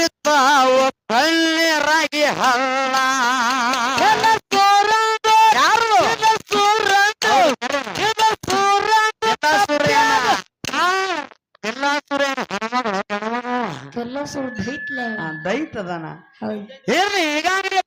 ಹರಿತಾವ ಪನ್ಯರಾಗಿ ಹಲ್ಲ ದೈತದನ ಏನ್ ಈಗಾಗಲೇ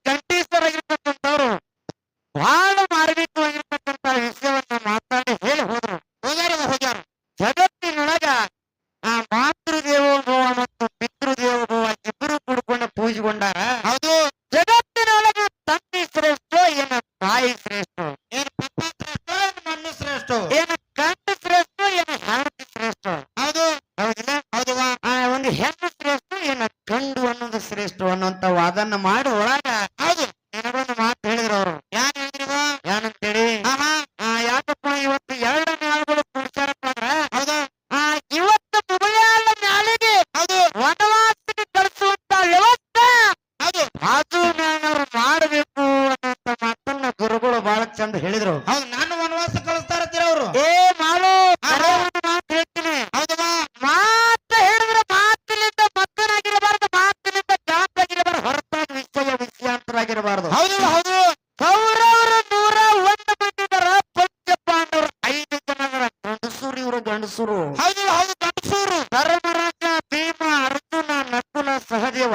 ಗಂಡಸರು. ಹೌದು ಗಂಡಸರು. ಧರ್ಮರಾಜ ಭೀಮ ಅರ್ಜುನ ನಕುಲ ಸಹದೇವ.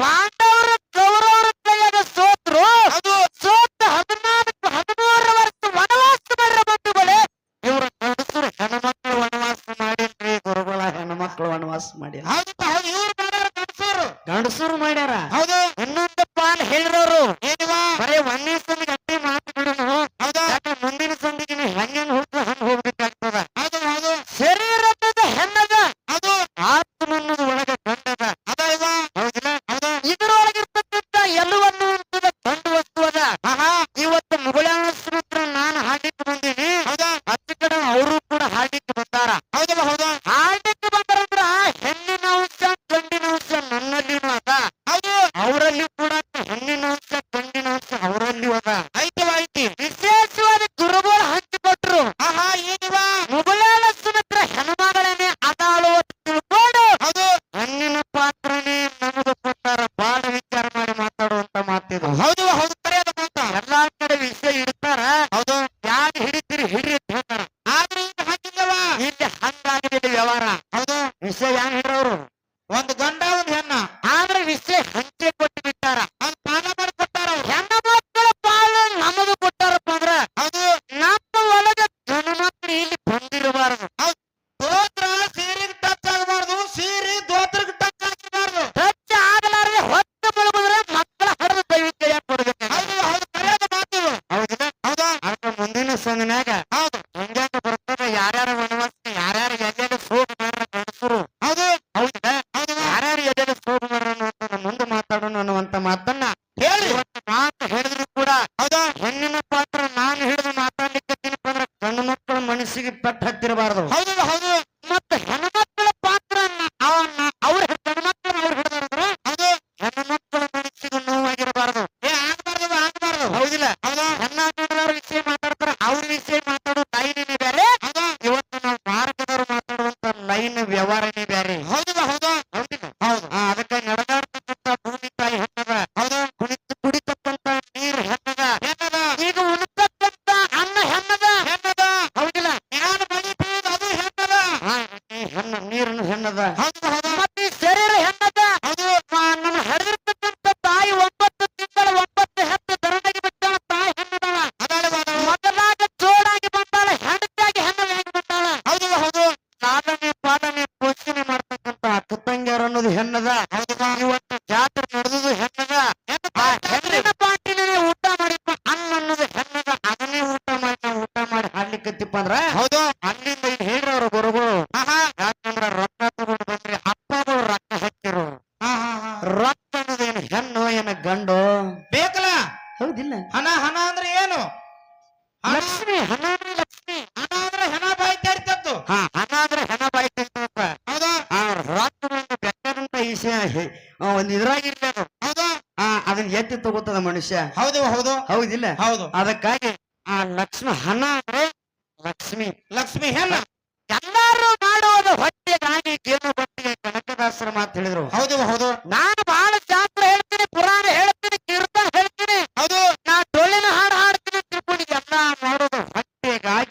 ಪಾಂಡವರ ಕೌರವರ ಕೈಯಾಗ ಸೋತ್ರು. ಅದು ಸೋತ ಹದಿನಾಲ್ಕು ಹದಿಮೂರು ವರ್ಷ ವನವಾಸ ಮಾಡ್ರ ಬಂಧುಗಳೇ. ಇವರ ಗಂಡಸರು ಹೆಣ್ಮಕ್ಳು ವನವಾಸ ಮಾಡಿದ್ರಿ ಗುರುಗಳ ಹೆಣ್ಮಕ್ಳು ವನವಾಸ ಮಾಡ್ಯಾರ ಹೌದು ಮಾಡ್ಯಾರ ಗಂಡಸರು. ಗಂಡಸರು ಮಾಡ್ಯಾರ. ಹೌದು. Bisa, 来好多 ಅದಕ್ಕೆ ನಡೆದಾಡ್ತಕ್ಕಂತ ಭೂಮಿ ತಾಯಿ ಹೆಣ್ಣದ ಹೌದ ಕುಣಿತು ಕುಡಿತಕ್ಕಂತ ನೀರು ಹೆಣ್ಣದ ಹೆಣ್ಣದ ಈಗ ಉಳಿತಕ್ಕಂತ ಅನ್ನ ಹೆಣ್ಣದ ಹೆಣ್ಣದ ಹೌದಿಲ್ಲ ಜ್ಞಾನ ಬಳಿಬೋದು ಅದು ಹೆಣ್ಣದ ಹೆಣ್ಣು ನೀರನ್ನು ಹೆಣ್ಣದ ಹೌದು ಹೌದು ಮತ್ತೆ ಶರೀರ ಹೆಣ್ಣದ ಅದು ನಮ್ಮ ಹರಿದ್ರ ಇದ್ರಾಗಿಲ್ಲ ಅದನ್ನ ಎತ್ತಿ ತಗೋತದ ಮನುಷ್ಯ. ಹೌದು ಹೌದು. ಹೌದಿಲ್ಲ? ಹೌದು. ಅದಕ್ಕಾಗಿ ಆ ಲಕ್ಷ್ಮಿ ಹಣ ಅಂದ್ರೆ ಲಕ್ಷ್ಮಿ. ಲಕ್ಷ್ಮಿ ಹೆಣ್ಣ ಎಲ್ಲಾರು ಮಾಡುವುದು ಹೊಟ್ಟೆಗಾಗಿ ಜೀವ ಬಟ್ಟಿಗೆ ಕನಕದಾಸರ ಮಾತು ಹೇಳಿದ್ರು. ಹೌದು ಹೌದು. ನಾನು ಬಹಳ ಶಾಸ್ತ್ರ ಹೇಳ್ತೀನಿ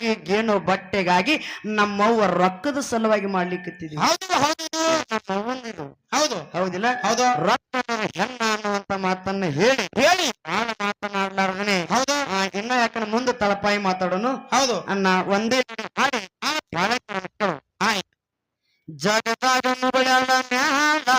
ನಮಗೇನೋ ಬಟ್ಟೆಗಾಗಿ ನಮ್ಮವ್ವ ರೊಕ್ಕದ ಸಲುವಾಗಿ ಮಾಡ್ಲಿಕ್ಕೆ ಹೌದು ಹೌದು. ಹೌದು. ಹೌದಿಲ್ಲ? ಹೌದು. ರೊಕ್ಕ ಹೆಣ್ಣ ಅನ್ನುವಂತ ಮಾತನ್ನ ಹೇಳಿ ಹೇಳಿ. ನಾನು ಮಾತನಾಡ್ಲಾರ್ದನೆ. ಹೌದು. ಇನ್ನ ಯಾಕಂದ್ರೆ ಮುಂದೆ ತಲಪಾಯಿ ಮಾತಾಡೋನು? ಹೌದು. ಅನ್ನ ಒಂದೇ ಹಾಡಿ ಜಗದಾಗ ಮುಗಳ ಮ್ಯಾಲ